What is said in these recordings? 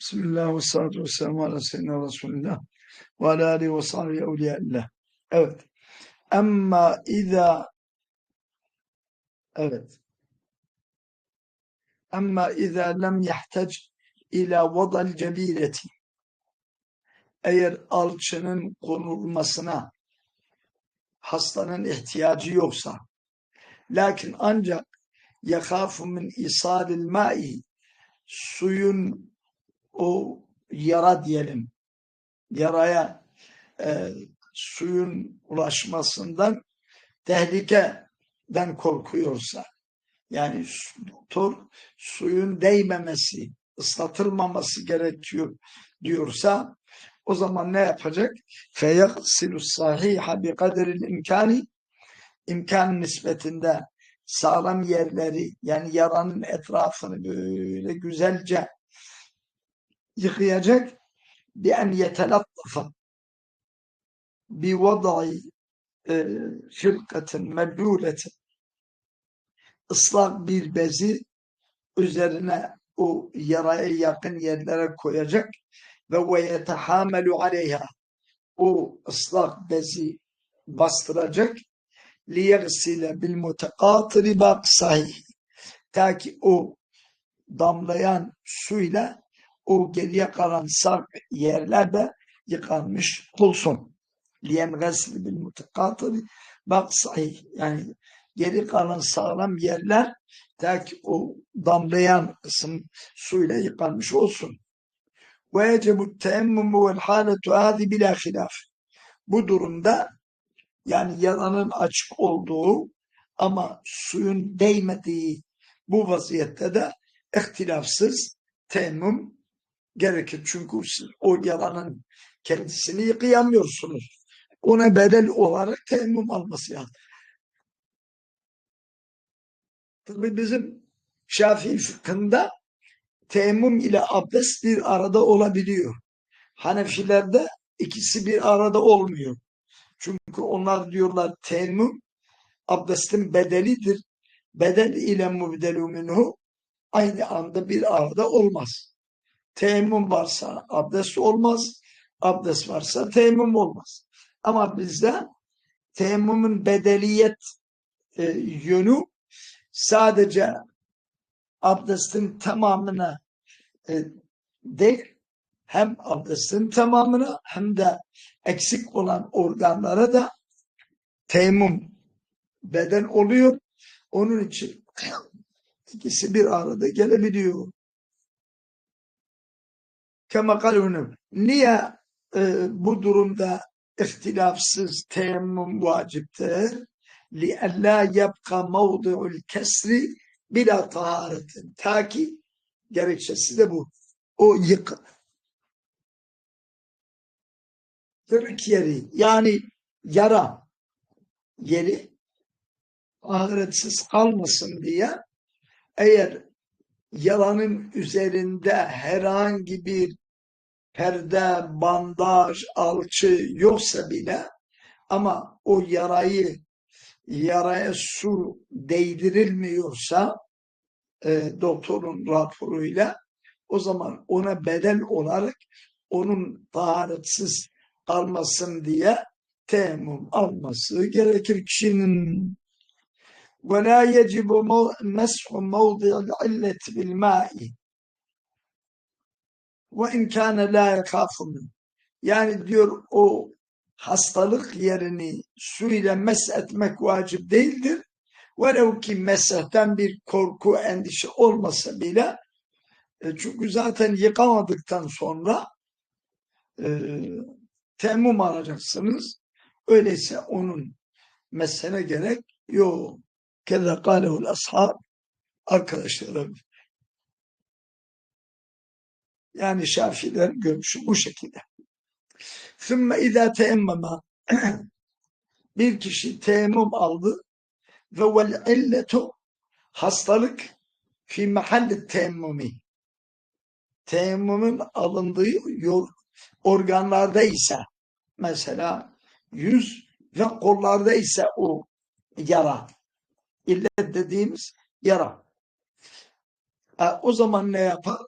Bismillah ve salatu ve selamu ala seyyidina Resulillah ve ala alihi ve sahbihi evliyaillah. Evet. Amma iza evet. Amma iza lem yahtac ila vadal cebireti eğer alçının konulmasına hastanın ihtiyacı yoksa lakin ancak yakafu min isalil ma'i suyun o yara diyelim yaraya e, suyun ulaşmasından tehlikeden korkuyorsa yani doktor suyun değmemesi ıslatılmaması gerekiyor diyorsa o zaman ne yapacak? فَيَغْسِلُ الصَّحِيحَ بِقَدْرِ الْاِمْكَانِ imkan nispetinde sağlam yerleri yani yaranın etrafını böyle güzelce yıkayacak bi en yetelattafa bi vadai firkatin meblûletin ıslak bir bezi üzerine o yaraya yakın yerlere koyacak ve ve yetehamelu aleyha o ıslak bezi bastıracak. Liyegsile bil mutekatiri bak sahih. Ta ki o damlayan suyla o geriye kalan sak yerlerde yıkanmış olsun. Liyen gasli bil mutekatiri bak sahih yani geri kalan sağlam yerler ta o damlayan kısım suyla yıkanmış olsun. Ve yecebu teemmumu vel haletu hadi bila hilaf. Bu durumda yani yaranın açık olduğu ama suyun değmediği bu vaziyette de ihtilafsız temmüm gerekir. Çünkü siz o yalanın kendisini yıkayamıyorsunuz. Ona bedel olarak temmüm alması lazım. Tabi bizim Şafii fıkhında temmüm ile abdest bir arada olabiliyor. Hanefilerde ikisi bir arada olmuyor. Çünkü onlar diyorlar temmüm abdestin bedelidir. Bedel ile mubdelu minhu aynı anda bir arada olmaz. Temmüm varsa abdest olmaz. Abdest varsa temmüm olmaz. Ama bizde temmümün bedeliyet e, yönü sadece abdestin tamamına e, değil hem abdestin tamamına hem de eksik olan organlara da teyemmüm beden oluyor. Onun için ikisi bir arada gelebiliyor. Kema kalunum. Niye e, bu durumda ihtilafsız teyemmüm vaciptir? لِأَلَّا يَبْقَ مَوْضِعُ الْكَسْرِ bila taharetin. Ta ki gerekçesi de bu. O yık kırık yeri yani yara yeri ahiretsiz kalmasın diye eğer yalanın üzerinde herhangi bir perde, bandaj, alçı yoksa bile ama o yarayı yaraya su değdirilmiyorsa e, doktorun raporuyla o zaman ona bedel olarak onun taharetsiz almasın diye teyemmüm alması gerekir kişinin. وَلَا يَجِبُ مَسْحُ مَوْضِعِ الْعِلَّةِ بِالْمَاءِ ve imkâne la yakâfumun. Yani diyor o hastalık yerini su ile meshetmek vacip değildir. Velev ki mesheten bir korku, endişe olmasa bile e, çünkü zaten yıkamadıktan sonra e, temmum alacaksınız. Öyleyse onun mesele gerek yok. Kelle kâlehul ashab arkadaşlarım yani Şafiler görüşü bu şekilde. Sümme izâ teemmema bir kişi teyemmüm aldı ve vel illetu hastalık fi mahalli teyemmumi teyemmümün alındığı yol, organlarda ise mesela yüz ve kollarda ise o yara illet dediğimiz yara. E, o zaman ne yapar?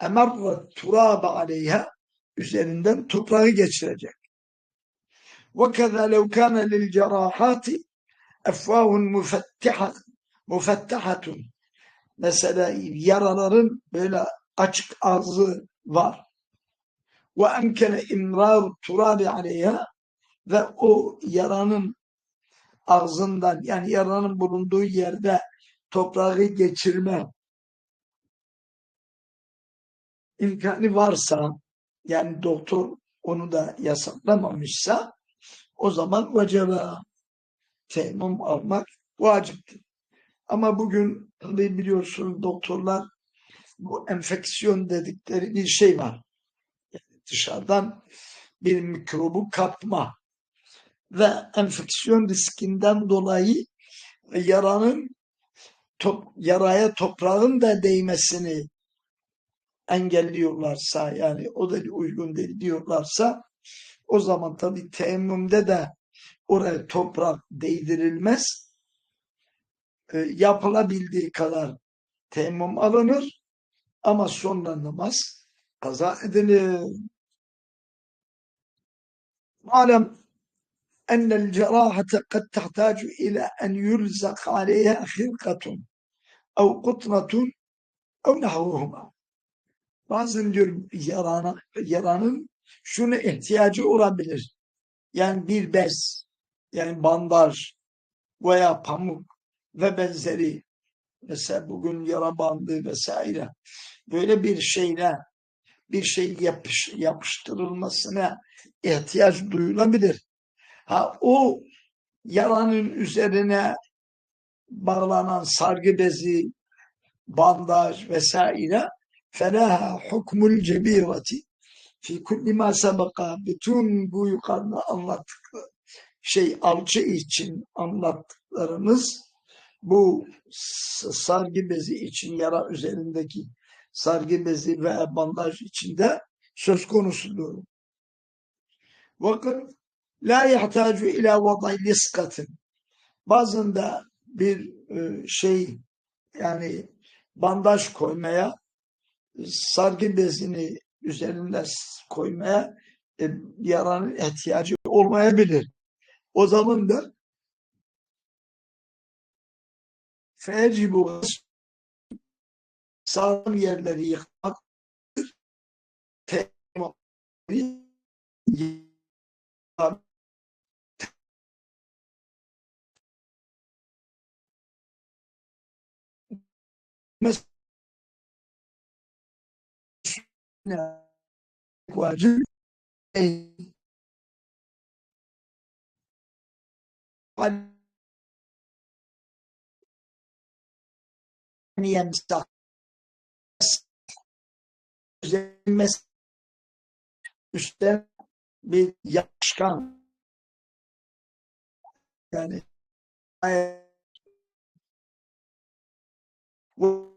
Emarra turaba aleyha üzerinden toprağı geçirecek. Lev kana lil cerahati efvahun mufettiha mufettahatun mesela yaraların böyle açık ağzı var. Emkene imrar turabi aleyha ve o yaranın ağzından yani yaranın bulunduğu yerde toprağı geçirme imkanı varsa yani doktor onu da yasaklamamışsa o zaman vacaba teyemmüm almak vaciptir. Ama bugün tabii biliyorsunuz doktorlar bu enfeksiyon dedikleri bir şey var. Yani dışarıdan bir mikrobu kapma ve enfeksiyon riskinden dolayı yaranın top, yaraya toprağın da değmesini engelliyorlarsa yani o da uygun değil diyorlarsa o zaman tabi teemmümde de oraya toprak değdirilmez. E, yapılabildiği kadar teemmüm alınır ama sonra namaz kaza edilir. Malum ennel cerahate kad tehtacu ila en yulzak aleyha hirkatun ev kutnatun ev nahvuhuma. Bazen diyorum yarana, yaranın şuna ihtiyacı olabilir. Yani bir bez, yani bandaj veya pamuk ve benzeri. Mesela bugün yara bandı vesaire. Böyle bir şeyle bir şey yapış, yapıştırılmasına ihtiyaç duyulabilir. Ha o yaranın üzerine bağlanan sargı bezi, bandaj vesaire felaha hukmul cebirati fi kulli ma sabaka bütün bu yukarıda anlattık şey alçı için anlattıklarımız bu sargı bezi için yara üzerindeki sargı bezi ve bandaj içinde söz konusudur. Vakit la yahtacu ila vaday liskatin bazen bir e, şey yani bandaj koymaya sargı bezini üzerinde koymaya e, yaranın ihtiyacı olmayabilir. O zaman da fecibu sağlam yerleri yıkmak mesela vacip yemsak üstten bir yaşkan yani bu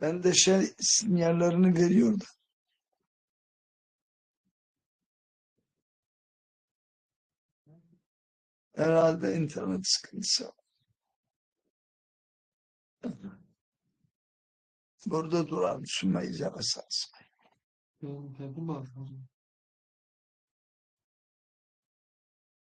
Ben de şey sinyallerini veriyordu. Herhalde internet sıkıntısı. Burada duran Sümeyye esas. Yapım var.